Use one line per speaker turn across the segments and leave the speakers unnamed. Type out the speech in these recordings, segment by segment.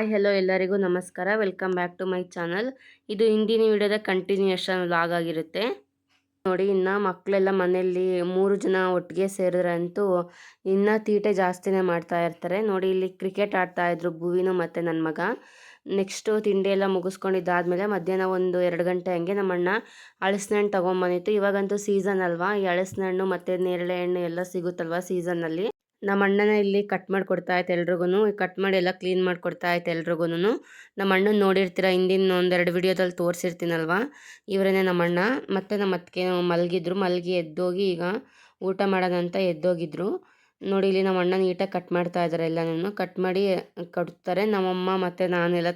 Hi hello ಎಲ್ಲರಿಗೂ ನಮಸ್ಕಾರ. Welcome back to my channel ಇದು ಹಿಂದಿನ ವಿಡಿಯೋದ ಕಂಟಿನ್ಯೂಯೇಷನ್ ಲಾಗ್ ಆಗಿರುತ್ತೆ. ನೋಡಿ, ಇನ್ನು ಮಕ್ಕಳೆಲ್ಲ ಮನೆಯಲ್ಲಿ ಮೂರು ಜನ ಒಟ್ಟಿಗೆ ಸೇರಿದ್ರಂತೂ ಇನ್ನೂ ತೀಟೆ ಜಾಸ್ತಿನೇ ಮಾಡ್ತಾ ಇರ್ತಾರೆ. ನೋಡಿ, ಇಲ್ಲಿ ಕ್ರಿಕೆಟ್ ಆಡ್ತಾ ಇದ್ರು ಭುವಿನು ಮತ್ತು ನನ್ನ ಮಗ. ನೆಕ್ಸ್ಟು ತಿಂಡಿ ಎಲ್ಲ ಮುಗಿಸ್ಕೊಂಡಿದ್ದಾದ್ಮೇಲೆ ಮಧ್ಯಾಹ್ನ ಒಂದು ಎರಡು ಗಂಟೆ ಹಂಗೆ ನಮ್ಮಣ್ಣ ಹಳಸಿನ ಹಣ್ಣು ತೊಗೊಂಬಂದಿತ್ತು. ಇವಾಗಂತೂ ಸೀಸನ್ ಅಲ್ವಾ? ಈ ಹಳಸಿನ ಹಣ್ಣು ಮತ್ತು ನೇರಳೆ ಹಣ್ಣು ಎಲ್ಲ ಸಿಗುತ್ತಲ್ವ ಸೀಸನ್ನಲ್ಲಿ ನಮ್ಮ ಅಣ್ಣನ ಇಲ್ಲಿ ಕಟ್ ಮಾಡಿ ಕೊಡ್ತಾ ಇತ್ತು ಎಲ್ರಿಗೂ ಕಟ್ ಮಾಡಿ ಎಲ್ಲ ಕ್ಲೀನ್ ಮಾಡಿ ಕೊಡ್ತಾ ಇತ್ತು ಎಲ್ರಿಗೂ ನಮ್ಮ ಅಣ್ಣನ ನೋಡಿರ್ತೀರ, ಹಿಂದಿನ ಒಂದೆರಡು ವಿಡಿಯೋದಲ್ಲಿ ತೋರಿಸಿರ್ತೀನಲ್ವ? ಇವರೇ ನಮ್ಮ ಅಣ್ಣ. ಮತ್ತು ನಮ್ಮ ಅತ್ತಿಗೆ ಮಲಗಿದ್ರು. ಮಲಗಿ ಎದ್ದೋಗಿ ಈಗ ಊಟ ಮಾಡೋದಂತ ಎದ್ದೋಗಿದ್ರು. ನೋಡಿ, ಇಲ್ಲಿ ನಮ್ಮ ಅಣ್ಣ ನೀಟಾಗಿ ಕಟ್ ಮಾಡ್ತಾ ಇದ್ದಾರೆ ಎಲ್ಲನೂ ಕಟ್ ಮಾಡಿ ಕೊಡ್ತಾರೆ. ನಮ್ಮಮ್ಮ ಮತ್ತು ನಾನೆಲ್ಲ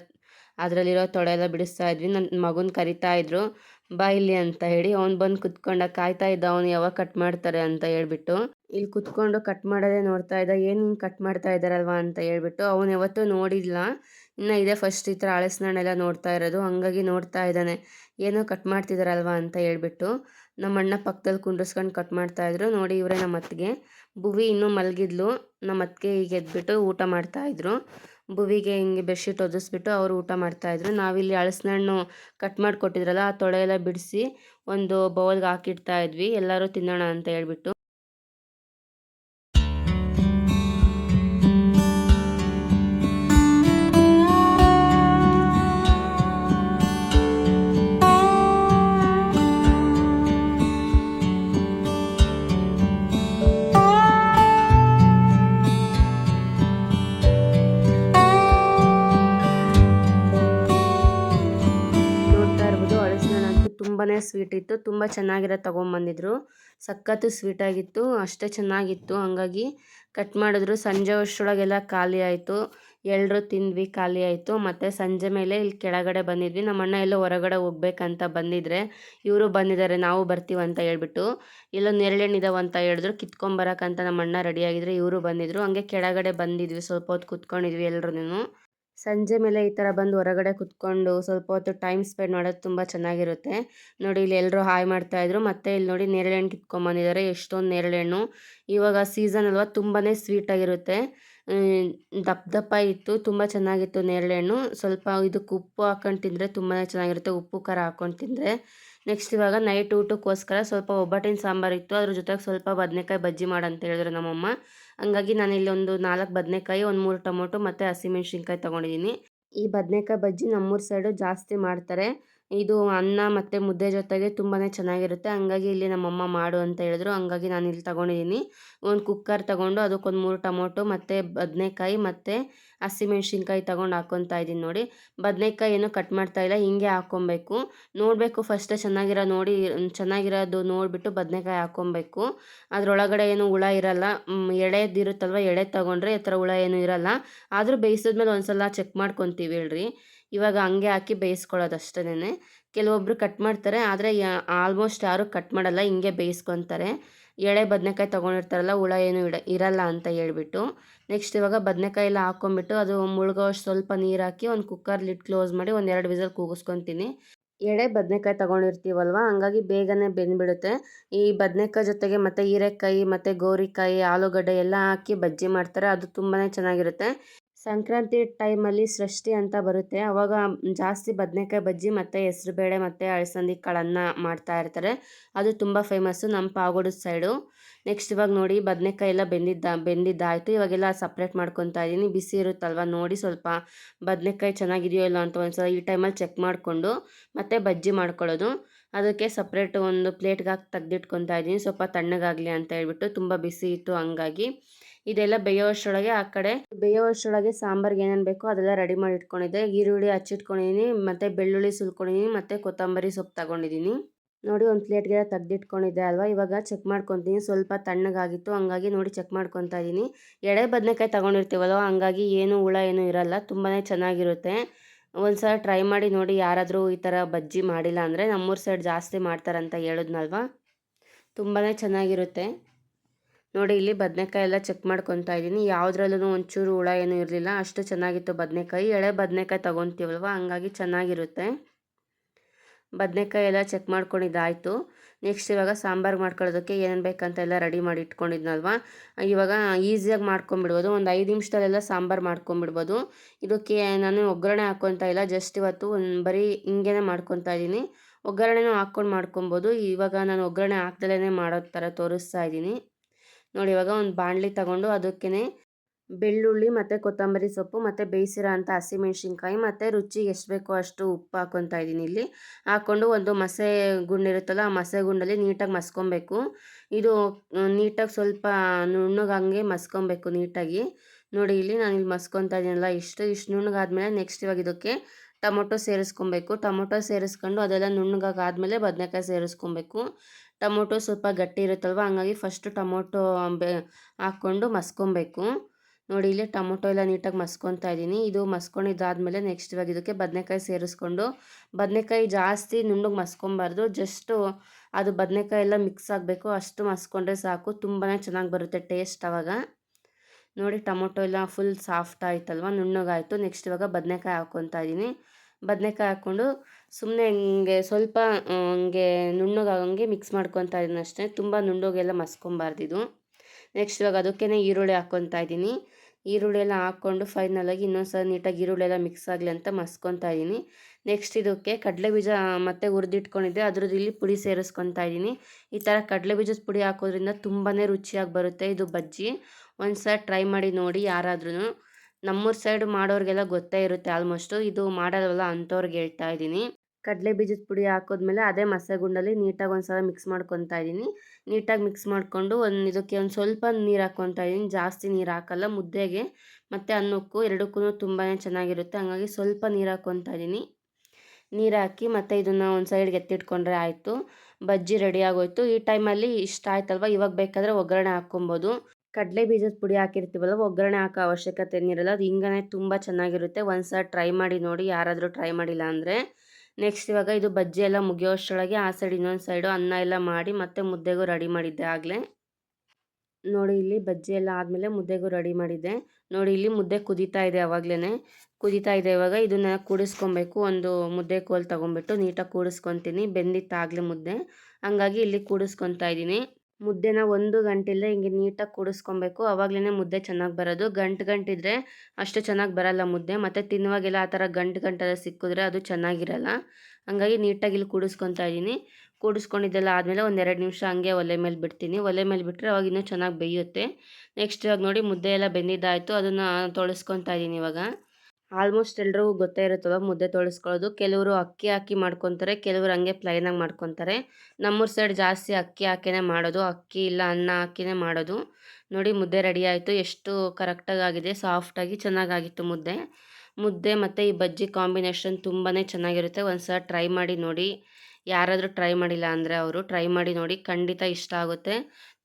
ಅದರಲ್ಲಿರೋ ತೊಡೆ ಎಲ್ಲ ಬಿಡಿಸ್ತಾ ಇದ್ವಿ. ನನ್ನ ಮಗುನ ಕರಿತಾ ಇದ್ರು. ಬಾ ಇಲ್ಲಿ ಅಂತ ಹೇಳಿ ಅವ್ನು ಬಂದು ಕುತ್ಕೊಂಡ ಕಾಯ್ತಾ ಇದ್ದ. ಅವ್ನು ಯಾವಾಗ ಕಟ್ ಮಾಡ್ತಾರೆ ಅಂತ ಹೇಳ್ಬಿಟ್ಟು, ಇಲ್ಲಿ ಕುತ್ಕೊಂಡು ಕಟ್ ಮಾಡೋದೇ ನೋಡ್ತಾ ಇದ್ದ. ಏನು ಕಟ್ ಮಾಡ್ತಾ ಇದ್ದಾರಲ್ವಾ? ಅಂತ ಹೇಳ್ಬಿಟ್ಟು, ಅವನು ಯಾವತ್ತೂ ನೋಡಿಲ್ಲ. ಇನ್ನು ಇದೇ ಫಸ್ಟ್ ಈ ಥರ ಹಳಸ್ನಣ್ಣೆಲ್ಲ ನೋಡ್ತಾ ಇರೋದು. ಹಂಗಾಗಿ ನೋಡ್ತಾ ಇದ್ದಾನೆ. ಏನೋ ಕಟ್ ಮಾಡ್ತಿದ್ದಾರಲ್ವಾ ಅಂತ ಹೇಳ್ಬಿಟ್ಟು, ನಮ್ಮ ಅಣ್ಣ ಪಕ್ಕದಲ್ಲಿ ಕುಂಡ್ರಿಸ್ಕೊಂಡು ಕಟ್ ಮಾಡ್ತಾಯಿದ್ರು ನೋಡಿ ಇವರೇ ನಮ್ಮ ಅತ್ತಿಗೆ ಭುವಿ ಇನ್ನೂ ಮಲಗಿದ್ಲು. ನಮ್ಮ ಅತ್ತಿಗೆ ಈಗ ಎದ್ಬಿಟ್ಟು ಊಟ ಮಾಡ್ತಾಯಿದ್ರು ಭುವಿಗೆ ಹಿಂಗೆ ಬೆಡ್ಶೀಟ್ ಒದಿಸ್ಬಿಟ್ಟು ಅವರು ಊಟ ಮಾಡ್ತಾಯಿದ್ರು ನಾವಿಲ್ಲಿ ಹಳಸಿನ ಹಣ್ಣು ಕಟ್ ಮಾಡಿಕೊಟ್ಟಿದ್ರಲ್ಲ, ಆ ತೊಳೆ ಎಲ್ಲ ಬಿಡಿಸಿ ಒಂದು ಬೌಲ್ಗೆ ಹಾಕಿಡ್ತಾ ಇದ್ವಿ. ಎಲ್ಲರೂ ತಿನ್ನೋಣ ಅಂತ ಹೇಳ್ಬಿಟ್ಟು. ತುಂಬಾ ಸ್ವೀಟ್ ಇತ್ತು. ತುಂಬ ಚೆನ್ನಾಗಿರೋ ತೊಗೊಂಬಂದಿದ್ರು. ಸಖತ್ತು ಸ್ವೀಟಾಗಿತ್ತು ಅಷ್ಟೇ ಚೆನ್ನಾಗಿತ್ತು. ಹಂಗಾಗಿ ಕಟ್ ಮಾಡಿದ್ರು. ಸಂಜೆ ಅಷ್ಟರೊಳಗೆಲ್ಲ ಖಾಲಿ ಆಯಿತು. ಎಲ್ಲರೂ ತಿಂದ್ವಿ, ಖಾಲಿ ಆಯಿತು. ಮತ್ತು ಸಂಜೆ ಮೇಲೆ ಇಲ್ಲಿ ಕೆಳಗಡೆ ಬಂದಿದ್ವಿ. ನಮ್ಮ ಅಣ್ಣ ಎಲ್ಲೋ ಹೊರಗಡೆ ಹೋಗ್ಬೇಕಂತ ಬಂದಿದ್ರೆ ಇವರು ಬಂದಿದ್ದಾರೆ. ನಾವು ಬರ್ತೀವಂತ ಹೇಳ್ಬಿಟ್ಟು ಎಲ್ಲೋ ನೆರಳೆಣ್ಣಿದಾವೆ ಅಂತ ಹೇಳಿದ್ರು. ಕಿತ್ಕೊಂಬರಕ್ಕಂತ ನಮ್ಮ ಅಣ್ಣ ರೆಡಿಯಾಗಿದ್ರು ಇವರು ಬಂದಿದ್ರು. ಹಂಗೆ ಕೆಳಗಡೆ ಬಂದಿದ್ವಿ. ಸ್ವಲ್ಪ ಹೊತ್ತು ಕುತ್ಕೊಂಡಿದ್ವಿ ಎಲ್ಲರೂ ಸಂಜೆ ಮೇಲೆ ಈ ಥರ ಬಂದು ಹೊರಗಡೆ ಕುತ್ಕೊಂಡು ಸ್ವಲ್ಪ ಹೊತ್ತು ಟೈಮ್ ಸ್ಪೆಂಡ್ ಮಾಡೋದು ತುಂಬ ಚೆನ್ನಾಗಿರುತ್ತೆ. ನೋಡಿ, ಇಲ್ಲಿ ಎಲ್ಲರೂ ಹಾಯ್ ಮಾಡ್ತಾಯಿದ್ರು ಮತ್ತು ಇಲ್ಲಿ ನೋಡಿ ನೇರಳೆ ಹಣ್ಣು ಕಿತ್ಕೊಂಬಂದಿದ್ದಾರೆ ಎಷ್ಟೊಂದು ನೇರಳೆ ಹಣ್ಣು ಇವಾಗ ಸೀಸನ್ ಅಲ್ವಾ ತುಂಬಾ ಸ್ವೀಟಾಗಿರುತ್ತೆ ದಪ್ಪ ದಪ್ಪ ಇತ್ತು. ತುಂಬ ಚೆನ್ನಾಗಿತ್ತು ನೇರಳೆ ಹಣ್ಣು ಸ್ವಲ್ಪ ಇದಕ್ಕೆ ಉಪ್ಪು ಹಾಕೊಂಡು ತಿಂದರೆ ತುಂಬಾ ಚೆನ್ನಾಗಿರುತ್ತೆ. ಉಪ್ಪು, ಖಾರ ಹಾಕೊಂಡು ತಿಂದರೆ. ನೆಕ್ಸ್ಟ್ ಇವಾಗ ನೈಟ್ ಊಟಕ್ಕೋಸ್ಕರ ಸ್ವಲ್ಪ ಒಬ್ಬಟ್ಟಿನ ಸಾಂಬಾರು ಇತ್ತು. ಅದ್ರ ಜೊತೆಗೆ ಸ್ವಲ್ಪ ಬದನೆಕಾಯಿ ಬಜ್ಜಿ ಮಾಡಂತ ಹೇಳಿದ್ರು ನಮ್ಮಮ್ಮ. ಹಂಗಾಗಿ ನಾನು ಇಲ್ಲಿ ಒಂದು ನಾಲ್ಕು ಬದನೆಕಾಯಿ, ಒಂದು ಮೂರು ಟೊಮೊಟೊ ಮತ್ತು ಹಸಿಮೆಣ್ಸಿನ್ಕಾಯಿ ತೊಗೊಂಡಿದ್ದೀನಿ ಈ ಬದನೆಕಾಯಿ ಬಜ್ಜಿ ನಮ್ಮೂರ ಸೈಡು ಜಾಸ್ತಿ ಮಾಡ್ತಾರೆ. ಇದು ಅನ್ನ ಮತ್ತು ಮುದ್ದೆ ಜೊತೆಗೆ ತುಂಬಾ ಚೆನ್ನಾಗಿರುತ್ತೆ. ಹಂಗಾಗಿ ಇಲ್ಲಿ ನಮ್ಮಮ್ಮ ಮಾಡು ಅಂತ ಹೇಳಿದ್ರು. ಹಂಗಾಗಿ ನಾನು ಇಲ್ಲಿ ತೊಗೊಂಡಿದ್ದೀನಿ ಒಂದು ಕುಕ್ಕರ್ ತೊಗೊಂಡು ಅದಕ್ಕೊಂದು ಮೂರು ಟೊಮೊಟೊ ಮತ್ತು ಬದನೆಕಾಯಿ ಮತ್ತು ಹಸಿಮೆಣ್ಸಿನ್ಕಾಯಿ ತೊಗೊಂಡು ಹಾಕ್ಕೊತಾ ಇದ್ದೀನಿ ನೋಡಿ. ಬದನೆಕಾಯಿ ಏನು ಕಟ್ ಮಾಡ್ತಾ ಇಲ್ಲ, ಹಿಂಗೆ ಹಾಕ್ಕೊಬೇಕು ನೋಡಬೇಕು ಫಸ್ಟೇ ಚೆನ್ನಾಗಿರೋ ನೋಡಿ, ಚೆನ್ನಾಗಿರೋದು ನೋಡಿಬಿಟ್ಟು ಬದನೆಕಾಯಿ ಹಾಕ್ಕೊಬೇಕು ಅದರೊಳಗಡೆ ಏನು ಹುಳ ಇರಲ್ಲ. ಎಳೆದಿರುತ್ತಲ್ವ ಎಳೆ ತೊಗೊಂಡ್ರೆ ಈ ಥರ ಹುಳ ಏನೂ ಇರಲ್ಲ. ಆದರೂ ಬೇಯಿಸಿದ್ಮೇಲೆ ಒಂದು ಸಲ ಚೆಕ್ ಮಾಡ್ಕೊತೀವಿ ಹೇಳ್ರಿ. ಇವಾಗ ಹಂಗೆ ಹಾಕಿ ಬೇಯಿಸ್ಕೊಳ್ಳೋದು ಅಷ್ಟೇ ಕೆಲವೊಬ್ಬರು ಕಟ್ ಮಾಡ್ತಾರೆ, ಆದರೆ ಆಲ್ಮೋಸ್ಟ್ ಯಾರೂ ಕಟ್ ಮಾಡಲ್ಲ, ಹಿಂಗೆ ಬೇಯಿಸ್ಕೊತಾರೆ. ಎಳೆ ಬದನೆಕಾಯಿ ತೊಗೊಂಡಿರ್ತಾರಲ್ಲ, ಹುಳ ಏನು ಇಡ, ಇರಲ್ಲ ಅಂತ ಹೇಳ್ಬಿಟ್ಟು. ನೆಕ್ಸ್ಟ್ ಇವಾಗ ಬದನೆಕಾಯಿ ಎಲ್ಲ ಹಾಕ್ಕೊಂಬಿಟ್ಟು ಅದು ಮುಳುಗೋಷ್ಟು ಸ್ವಲ್ಪ ನೀರು ಹಾಕಿ ಒಂದು ಕುಕ್ಕರ್ ಲಿಡ್ ಕ್ಲೋಸ್ ಮಾಡಿ ಒಂದು ಎರಡು ವಿಸಲ್ ಕೂಗಿಸ್ಕೊತೀನಿ. ಎಳೆ ಬದನೆಕಾಯಿ ತೊಗೊಂಡಿರ್ತೀವಲ್ವ, ಹಂಗಾಗಿ ಬೇಗನೆ ಬೆಂದ್ಬಿಡುತ್ತೆ. ಈ ಬದನೆಕಾಯಿ ಜೊತೆಗೆ ಮತ್ತು ಹೀರೆಕಾಯಿ, ಮತ್ತು ಗೋರಿಕಾಯಿ, ಆಲೂಗಡ್ಡೆ ಎಲ್ಲ ಹಾಕಿ ಬಜ್ಜಿ ಮಾಡ್ತಾರೆ, ಅದು ತುಂಬಾ ಚೆನ್ನಾಗಿರುತ್ತೆ. ಸಂಕ್ರಾಂತಿ ಟೈಮಲ್ಲಿ ಸೃಷ್ಟಿ ಅಂತ ಬರುತ್ತೆ. ಅವಾಗ ಜಾಸ್ತಿ ಬದನೆಕಾಯಿ ಬಜ್ಜಿ ಮತ್ತು ಹೆಸ್ರುಬೇಳೆ ಮತ್ತು ಅಳಸಂದಿ ಕಾಳನ್ನು ಮಾಡ್ತಾ ಇರ್ತಾರೆ. ಅದು ತುಂಬ ಫೇಮಸ್ಸು ನಮ್ಮ ಪಾವಗಡದ ಸೈಡು ನೆಕ್ಸ್ಟ್ ಇವಾಗ ನೋಡಿ ಬದನೆಕಾಯಿ ಎಲ್ಲ ಬೆಂದಿದ್ದ, ಬೆಂದಿದ್ದಾಯಿತು. ಇವಾಗೆಲ್ಲ ಸಪ್ರೇಟ್ ಮಾಡ್ಕೊತಾ ಇದ್ದೀನಿ ಬಿಸಿ ಇರುತ್ತಲ್ವ ನೋಡಿ ಸ್ವಲ್ಪ ಬದನೆಕಾಯಿ ಚೆನ್ನಾಗಿದೆಯೋ ಇಲ್ಲ ಅಂತ ಒಂದು ಸಲ ಈ ಟೈಮಲ್ಲಿ ಚೆಕ್ ಮಾಡಿಕೊಂಡು ಮತ್ತು ಬಜ್ಜಿ ಮಾಡ್ಕೊಳ್ಳೋದು. ಅದಕ್ಕೆ ಸಪ್ರೇಟ್ ಒಂದು ಪ್ಲೇಟ್ಗೆ ಹಾಕಿ ತೆಗ್ದಿಟ್ಕೊತಾ ಇದ್ದೀನಿ ಸ್ವಲ್ಪ ತಣ್ಣಗಾಗಲಿ ಅಂತ ಹೇಳ್ಬಿಟ್ಟು ತುಂಬ ಬಿಸಿ ಇತ್ತು ಹಂಗಾಗಿ. ಇದೆಲ್ಲ ಬೇಯೋವಷ್ಟರೊಳಗೆ ಆ ಕಡೆ ಬೇಯೋವಷ್ಟರೊಳಗೆ ಸಾಂಬಾರ್ಗೆ ಏನೇನು ಬೇಕೋ ಅದೆಲ್ಲ ರೆಡಿ ಮಾಡಿ ಇಟ್ಕೊಂಡಿದ್ದೆ. ಈರುಳ್ಳಿ ಹಚ್ಚಿಟ್ಕೊಂಡಿದ್ದೀನಿ ಮತ್ತು ಬೆಳ್ಳುಳ್ಳಿ ಸುಲ್ಕೊಂಡಿದ್ದೀನಿ ಮತ್ತು ಕೊತ್ತಂಬರಿ ಸೊಪ್ಪು ತಗೊಂಡಿದ್ದೀನಿ ನೋಡಿ ಒಂದು ಪ್ಲೇಟ್ಗೆಲ್ಲ ತೆಗ್ದಿಟ್ಕೊಂಡಿದ್ದೆ ಅಲ್ವಾ? ಇವಾಗ ಚೆಕ್ ಮಾಡ್ಕೊತೀನಿ. ಸ್ವಲ್ಪ ತಣ್ಣಗಾಗಿತ್ತು, ಹಂಗಾಗಿ ನೋಡಿ ಚೆಕ್ ಮಾಡ್ಕೊತಾ ಇದ್ದೀನಿ ಎಡೆ ಬದನೆಕಾಯಿ ತೊಗೊಂಡಿರ್ತೀವಲ್ವ? ಹಂಗಾಗಿ ಏನು ಹುಳ ಏನೂ ಇರಲ್ಲ ತುಂಬಾ ಚೆನ್ನಾಗಿರುತ್ತೆ. ಒಂದು ಸಲ ಟ್ರೈ ಮಾಡಿ ನೋಡಿ ಯಾರಾದರೂ ಈ ಥರ ಬಜ್ಜಿ ಮಾಡಿಲ್ಲ ಅಂದರೆ ನಮ್ಮೂರ ಸೈಡ್ ಜಾಸ್ತಿ ಮಾಡ್ತಾರಂತ ಹೇಳಿದ್ನಲ್ವ? ತುಂಬಾ ಚೆನ್ನಾಗಿರುತ್ತೆ. ನೋಡಿ, ಇಲ್ಲಿ ಬದನೆಕಾಯಿ ಎಲ್ಲ ಚೆಕ್ ಮಾಡ್ಕೊತಾ ಇದ್ದೀನಿ. ಯಾವುದ್ರಲ್ಲೂ ಒಂಚೂರು ಹುಳ ಏನೂ ಇರಲಿಲ್ಲ. ಅಷ್ಟು ಚೆನ್ನಾಗಿತ್ತು ಬದನೆಕಾಯಿ. ಎಳೆ ಬದನೆಕಾಯಿ ತೊಗೊತೀವಲ್ವ? ಹಂಗಾಗಿ ಚೆನ್ನಾಗಿರುತ್ತೆ. ಬದನೆಕಾಯಿ ಎಲ್ಲ ಚೆಕ್ ಮಾಡ್ಕೊಂಡಿದ್ದಾಯಿತು. ನೆಕ್ಸ್ಟ್ ಇವಾಗ ಸಾಂಬಾರು ಮಾಡ್ಕೊಳ್ಳೋದಕ್ಕೆ ಏನೇನು ಬೇಕಂತ ಎಲ್ಲ ರೆಡಿ ಮಾಡಿ ಇಟ್ಕೊಂಡಿದ್ನಲ್ವ? ಇವಾಗ ಈಸಿಯಾಗಿ ಮಾಡ್ಕೊಂಬಿಡ್ಬೋದು. ಒಂದು ಐದು ನಿಮಿಷದಲ್ಲೆಲ್ಲ ಸಾಂಬಾರು ಮಾಡ್ಕೊಂಬಿಡ್ಬೋದು. ಇದಕ್ಕೆ ನಾನು ಒಗ್ಗರಣೆ ಹಾಕ್ಕೊತಾ ಇಲ್ಲ. ಜಸ್ಟ್ ಇವತ್ತು ಒಂದು ಬರೀ ಹಿಂಗೇನೆ ಮಾಡ್ಕೊತಾ ಇದ್ದೀನಿ. ಒಗ್ಗರಣೆನೂ ಹಾಕ್ಕೊಂಡು ಮಾಡ್ಕೊಬೋದು. ಇವಾಗ ನಾನು ಒಗ್ಗರಣೆ ಹಾಕ್ದಲೇ ಮಾಡೋ ಥರ ತೋರಿಸ್ತಾ ಇದ್ದೀನಿ. ನೋಡಿ ಇವಾಗ ಒಂದು ಬಾಣಲಿ ತಗೊಂಡು ಅದಕ್ಕೇ ಬೆಳ್ಳುಳ್ಳಿ ಮತ್ತು ಕೊತ್ತಂಬರಿ ಸೊಪ್ಪು ಮತ್ತು ಬೇಯಿಸಿರೋ ಅಂಥ ಹಸಿಮೆಣ್ಸಿನ್ಕಾಯಿ ಮತ್ತು ರುಚಿಗೆ ಎಷ್ಟು ಬೇಕೋ ಅಷ್ಟು ಉಪ್ಪು ಹಾಕ್ಕೊತಾ ಇದ್ದೀನಿ ಇಲ್ಲಿ. ಹಾಕ್ಕೊಂಡು ಒಂದು ಮಸೆ ಗುಂಡಿರುತ್ತಲ್ಲ ಆ ಮಸೆ ಗುಂಡಲ್ಲಿ ನೀಟಾಗಿ ಮಸ್ಕೊಬೇಕು. ಇದು ನೀಟಾಗಿ ಸ್ವಲ್ಪ ನುಣ್ಣಗೆ ಮಸ್ಕೊಬೇಕು ನೀಟಾಗಿ. ನೋಡಿ ಇಲ್ಲಿ ನಾನು ಇಲ್ಲಿ ಮಸ್ಕೊತಾ ಇದ್ದೀನಲ್ಲ ಇಷ್ಟು ಇಷ್ಟು ನುಣ್ಣಗಾದ್ಮೇಲೆ ನೆಕ್ಸ್ಟ್ ಇವಾಗ ಇದಕ್ಕೆ ಟೊಮೊಟೊ ಸೇರಿಸ್ಕೊಬೇಕು. ಟೊಮೊಟೊ ಸೇರಿಸ್ಕೊಂಡು ಅದೆಲ್ಲ ನುಣ್ಣಗಾದ್ಮೇಲೆ ಬದನೆಕಾಯಿ ಸೇರಿಸ್ಕೊಬೇಕು. ಟೊಮೊಟೊ ಸ್ವಲ್ಪ ಗಟ್ಟಿ ಇರುತ್ತಲ್ವ? ಹಂಗಾಗಿ ಫಸ್ಟು ಟೊಮೊಟೊ ಬೆ ಹಾಕ್ಕೊಂಡು ಮಸ್ಕೊಬೇಕು. ನೋಡಿ, ಇಲ್ಲಿ ಟೊಮೊಟೊ ಎಲ್ಲ ನೀಟಾಗಿ ಮಸ್ಕೊತಾ ಇದ್ದೀನಿ. ಇದು ಮಸ್ಕೊಂಡಿದ್ದಾದಮೇಲೆ ನೆಕ್ಸ್ಟ್ ಇವಾಗ ಇದಕ್ಕೆ ಬದನೆಕಾಯಿ ಸೇರಿಸ್ಕೊಂಡು, ಬದನೆಕಾಯಿ ಜಾಸ್ತಿ ನುಣ್ಣಗೆ ಮಸ್ಕೊಬಾರ್ದು. ಜಸ್ಟು ಅದು ಬದನೆಕಾಯಿ ಎಲ್ಲ ಮಿಕ್ಸ್ ಆಗಬೇಕು. ಅಷ್ಟು ಮಸ್ಕೊಂಡ್ರೆ ಸಾಕು. ತುಂಬಾ ಚೆನ್ನಾಗಿ ಬರುತ್ತೆ ಟೇಸ್ಟ್ ಅವಾಗ. ನೋಡಿ, ಟೊಮೊಟೊ ಎಲ್ಲ ಫುಲ್ ಸಾಫ್ಟ್ ಆಯ್ತಲ್ವ? ನುಣ್ಣಗಾಯಿತು. ನೆಕ್ಸ್ಟ್ ಇವಾಗ ಬದನೆಕಾಯಿ ಹಾಕ್ಕೊತಾ ಇದ್ದೀನಿ. ಬದನೆಕಾಯಿ ಹಾಕ್ಕೊಂಡು ಸುಮ್ಮನೆ ಹಿಂಗೆ ಸ್ವಲ್ಪ ಹಂಗೆ ನುಣ್ಣಗಾಗಂಗೆ ಮಿಕ್ಸ್ ಮಾಡ್ಕೊತಾ ಇದ್ದೀನಿ ಅಷ್ಟೇ. ತುಂಬ ನುಣ್ಣಗೆಲ್ಲ ಮಸ್ಕೊಬಾರ್ದು ನೆಕ್ಸ್ಟ್ ಇವಾಗ ಅದಕ್ಕೇ ಈರುಳ್ಳಿ ಹಾಕ್ಕೊತಾ ಇದ್ದೀನಿ ಈರುಳ್ಳಿ ಎಲ್ಲ ಹಾಕ್ಕೊಂಡು ಫೈನಲಾಗಿ ಇನ್ನೊಂದು ಸಲ ನೀಟಾಗಿ ಈರುಳ್ಳಿ ಎಲ್ಲ ಮಿಕ್ಸ್ ಆಗಲಿ ಅಂತ ಮಸ್ಕೊತಾ ಇದ್ದೀನಿ ನೆಕ್ಸ್ಟ್ ಇದಕ್ಕೆ ಕಡಲೆ ಬೀಜ ಮತ್ತೆ ಹುರಿದಿಟ್ಕೊಂಡಿದ್ದೆ. ಅದ್ರದ್ದು ಇಲ್ಲಿ ಪುಡಿ ಸೇರಿಸ್ಕೊತಾ ಇದ್ದೀನಿ ಈ ಥರ ಕಡಲೆ ಬೀಜದ ಪುಡಿ ಹಾಕೋದ್ರಿಂದ ತುಂಬಾ ರುಚಿಯಾಗಿ ಬರುತ್ತೆ ಇದು ಬಜ್ಜಿ. ಒಂದು ಸಲ ಟ್ರೈ ಮಾಡಿ ನೋಡಿ ಯಾರಾದ್ರೂ ನಮ್ಮೂರ ಸೈಡ್ ಮಾಡೋರಿಗೆಲ್ಲ ಗೊತ್ತೇ ಇರುತ್ತೆ. ಆಲ್ಮೋಸ್ಟು ಇದು ಮಾಡಲ್ವಲ್ಲ ಅಂಥವ್ರಿಗೆ ಹೇಳ್ತಾ ಇದ್ದೀನಿ. ಕಡಲೆ ಬೀಜದ ಪುಡಿ ಹಾಕೋದ್ಮೇಲೆ ಅದೇ ಮಸಗುಂಡಲ್ಲಿ ನೀಟಾಗಿ ಒಂದು ಸಲ ಮಿಕ್ಸ್ ಮಾಡ್ಕೊತಾ ಇದ್ದೀನಿ. ನೀಟಾಗಿ ಮಿಕ್ಸ್ ಮಾಡಿಕೊಂಡು ಒಂದು ಇದಕ್ಕೆ ಒಂದು ಸ್ವಲ್ಪ ನೀರು ಹಾಕ್ಕೊತಾ ಇದ್ದೀನಿ. ಜಾಸ್ತಿ ನೀರು ಹಾಕಲ್ಲ, ಮುದ್ದೆಗೆ. ಮತ್ತು ಅನ್ನಕ್ಕೂ ಎರಡಕ್ಕೂ ತುಂಬಾ ಚೆನ್ನಾಗಿರುತ್ತೆ. ಹಾಗಾಗಿ ಸ್ವಲ್ಪ ನೀರು ಹಾಕ್ಕೊತಾ ಇದ್ದೀನಿ. ನೀರು ಹಾಕಿ ಮತ್ತು ಇದನ್ನು ಒಂದು ಸೈಡ್ಗೆ ಎತ್ತಿಟ್ಕೊಂಡ್ರೆ ಆಯಿತು. ಬಜ್ಜಿ ರೆಡಿ ಆಗೋಯ್ತು. ಈ ಟೈಮಲ್ಲಿ ಇಷ್ಟ ಆಯ್ತಲ್ವ? ಇವಾಗ ಬೇಕಾದರೆ ಒಗ್ಗರಣೆ ಹಾಕ್ಕೊಬೋದು. ಕಡಲೆ ಬೀಜದ ಪುಡಿ ಹಾಕಿರ್ತೀವಲ್ಲ ಒಗ್ಗರಣೆ ಹಾಕೋ ಅವಶ್ಯಕತೆ ಏನಿರಲ್ಲ, ಅದು ಹಿಂಗನೇ ತುಂಬ ಚೆನ್ನಾಗಿರುತ್ತೆ. ಒಂದು ಸಲ ಟ್ರೈ ಮಾಡಿ ನೋಡಿ, ಯಾರಾದರೂ ಟ್ರೈ ಮಾಡಿಲ್ಲ ಅಂದರೆ. ನೆಕ್ಸ್ಟ್ ಇವಾಗ ಇದು ಬಜ್ಜಿ ಎಲ್ಲ ಮುಗಿಯೋಷ್ಟೊಳಗೆ ಆ ಸೈಡ್ ಇನ್ನೊಂದು ಸೈಡು ಅನ್ನ ಎಲ್ಲ ಮಾಡಿ ಮತ್ತೆ ಮುದ್ದೆಗೂ ರೆಡಿ ಮಾಡಿದ್ದೆ ಆಗಲೇ. ನೋಡಿ ಇಲ್ಲಿ ಬಜ್ಜಿ ಎಲ್ಲ ಆದಮೇಲೆ ಮುದ್ದೆಗೂ ರೆಡಿ ಮಾಡಿದ್ದೆ. ನೋಡಿ ಇಲ್ಲಿ ಮುದ್ದೆ ಕುದೀತಾ ಇದೆ ಅವಾಗಲೇ ಕುದೀತಾ ಇದೆ ಇವಾಗ, ಇದನ್ನ ಕೂಡಿಸ್ಕೊಬೇಕು. ಒಂದು ಮುದ್ದೆ ಕೋಲ್ ತೊಗೊಂಬಿಟ್ಟು ನೀಟಾಗಿ ಕೂಡಿಸ್ಕೊತೀನಿ. ಬೆಂದಿತ್ತಾಗಲೇ ಮುದ್ದೆ. ಹಂಗಾಗಿ ಇಲ್ಲಿ ಕೂಡಿಸ್ಕೊತಾ ಇದ್ದೀನಿ. ಮುದ್ದೆನ ಒಂದು ಗಂಟಿಲ್ಲದೆ ಹಿಂಗೆ ನೀಟಾಗಿ ಕೂಡಿಸ್ಕೊಬೇಕು. ಆವಾಗಲೇ ಮುದ್ದೆ ಚೆನ್ನಾಗಿ ಬರೋದು. ಗಂಟು ಗಂಟಿದ್ರೆ ಅಷ್ಟು ಚೆನ್ನಾಗಿ ಬರಲ್ಲ ಮುದ್ದೆ. ಮತ್ತು ತಿನ್ನುವಾಗೆಲ್ಲ ಆ ಥರ ಗಂಟು ಗಂಟೆಲ್ಲ ಸಿಕ್ಕಿದ್ರೆ ಅದು ಚೆನ್ನಾಗಿರಲ್ಲ. ಹಂಗಾಗಿ ನೀಟಾಗಿ ಇಲ್ಲಿ ಕೂಡಿಸ್ಕೊತಾ ಇದ್ದೀನಿ. ಕೂಡಿಸ್ಕೊಂಡಿದ್ದೆಲ್ಲ ಆದಮೇಲೆ ಒಂದು ಎರಡು ನಿಮಿಷ ಹಂಗೆ ಒಲೆ ಮೇಲೆ ಬಿಡ್ತೀನಿ. ಒಲೆ ಮೇಲೆ ಬಿಟ್ಟರೆ ಅವಾಗ ಇನ್ನೂ ಚೆನ್ನಾಗಿ ಬೇಯುತ್ತೆ. ನೆಕ್ಸ್ಟ್ ಇವಾಗ ನೋಡಿ ಮುದ್ದೆ ಎಲ್ಲ ಬೆಂದಿದ್ದಾಯಿತು. ಅದನ್ನು ತೊಳಸ್ಕೊತಾ ಇದ್ದೀನಿ ಇವಾಗ. ಆಲ್ಮೋಸ್ಟ್ ಎಲ್ರಿಗೂ ಗೊತ್ತೇ ಇರುತ್ತಲ್ಲ ಮುದ್ದೆ ತೊಳಸ್ಕೊಳ್ಳೋದು. ಕೆಲವರು ಅಕ್ಕಿ ಹಾಕಿ ಮಾಡ್ಕೊತಾರೆ, ಕೆಲವರು ಹಂಗೆ ಪ್ಲೈನಾಗಿ ಮಾಡ್ಕೊತಾರೆ. ನಮ್ಮೂರ ಸೈಡ್ ಜಾಸ್ತಿ ಅಕ್ಕಿ ಹಾಕಿನೇ ಮಾಡೋದು. ಅಕ್ಕಿ ಇಲ್ಲ, ಅನ್ನ ಹಾಕಿನೇ ಮಾಡೋದು. ನೋಡಿ, ಮುದ್ದೆ ರೆಡಿ ಆಯಿತು. ಎಷ್ಟು ಕರೆಕ್ಟಾಗಿ ಆಗಿದೆ. ಸಾಫ್ಟಾಗಿ ಚೆನ್ನಾಗಾಗಿತ್ತು ಮುದ್ದೆ. ಮುದ್ದೆ ಮತ್ತು ಈ ಬಜ್ಜಿ ಕಾಂಬಿನೇಷನ್ ತುಂಬಾ ಚೆನ್ನಾಗಿರುತ್ತೆ. ಒಂದು ಸಲ ಟ್ರೈ ಮಾಡಿ ನೋಡಿ. ಯಾರಾದರೂ ಟ್ರೈ ಮಾಡಿಲ್ಲ ಅಂದರೆ ಅವರು ಟ್ರೈ ಮಾಡಿ ನೋಡಿ. ಖಂಡಿತ ಇಷ್ಟ ಆಗುತ್ತೆ.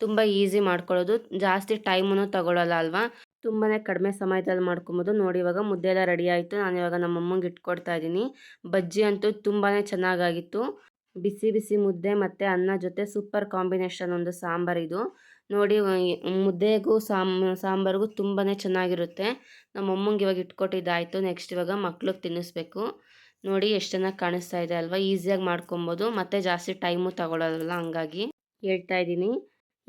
ತುಂಬ ಈಸಿ ಮಾಡ್ಕೊಳ್ಳೋದು. ಜಾಸ್ತಿ ಟೈಮೂ ತಗೊಳ್ಳಲ್ಲ ಅಲ್ವಾ? ತುಂಬಾ ಕಡಿಮೆ ಸಮಯದಲ್ಲಿ ಮಾಡ್ಕೊಬೋದು. ನೋಡಿ, ಇವಾಗ ಮುದ್ದೆ ಎಲ್ಲ ರೆಡಿ ಆಯಿತು. ನಾನು ಇವಾಗ ನಮ್ಮ ಅಮ್ಮಂಗೆ ಇಟ್ಕೊಡ್ತಾ ಇದ್ದೀನಿ. ಬಜ್ಜಿ ಅಂತೂ ತುಂಬಾ ಚೆನ್ನಾಗಾಗಿತ್ತು. ಬಿಸಿ ಬಿಸಿ ಮುದ್ದೆ ಮತ್ತು ಅನ್ನ ಜೊತೆ ಸೂಪರ್ ಕಾಂಬಿನೇಷನ್ ಒಂದು ಸಾಂಬಾರು ಇದು. ನೋಡಿ ಮುದ್ದೆಗೂ ಸಾಮ್, ಸಾಂಬಾರಿಗೂ ತುಂಬಾ ಚೆನ್ನಾಗಿರುತ್ತೆ. ನಮ್ಮ ಅಮ್ಮಂಗೆ ಇವಾಗ ಇಟ್ಕೊಟ್ಟಿದ್ದಾಯಿತು. ನೆಕ್ಸ್ಟ್ ಇವಾಗ ಮಕ್ಳಿಗೆ ತಿನ್ನಿಸ್ಬೇಕು. ನೋಡಿ, ಎಷ್ಟು ಚೆನ್ನಾಗಿ ಕಾಣಿಸ್ತಾ ಇದೆ ಅಲ್ವಾ? ಈಸಿಯಾಗಿ ಮಾಡ್ಕೊಬೋದು. ಮತ್ತು ಜಾಸ್ತಿ ಟೈಮು ತಗೊಳ್ಳೋದಲ್ಲ ಹಂಗಾಗಿ ಹೇಳ್ತಾ ಇದ್ದೀನಿ.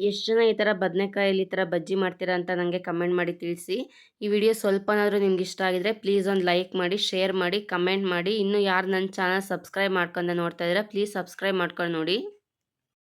ಎಷ್ಟು ಜನ ಈ ಥರ ಬದನೆಕಾಯಲ್ಲಿ ಈ ಥರ ಬಜ್ಜಿ ಮಾಡ್ತೀರಾ ಅಂತ ನನಗೆ ಕಮೆಂಟ್ ಮಾಡಿ ತಿಳಿಸಿ. ಈ ವಿಡಿಯೋ ಸ್ವಲ್ಪನಾದರೂ ನಿಮ್ಗೆ ಇಷ್ಟ ಆಗಿದ್ರೆ ಪ್ಲೀಸ್ ಒಂದು ಲೈಕ್ ಮಾಡಿ ಶೇರ್ ಮಾಡಿ ಕಮೆಂಟ್ ಮಾಡಿ. ಇನ್ನೂ ಯಾರು ನನ್ನ ಚಾನಲ್ ಸಬ್ಸ್ಕ್ರೈಬ್ ಮಾಡ್ಕೊಂಡು ನೋಡ್ತಾ ಇದ್ದೀರಾ ಪ್ಲೀಸ್ ಸಬ್ಸ್ಕ್ರೈಬ್ ಮಾಡ್ಕೊಂಡು ನೋಡಿ.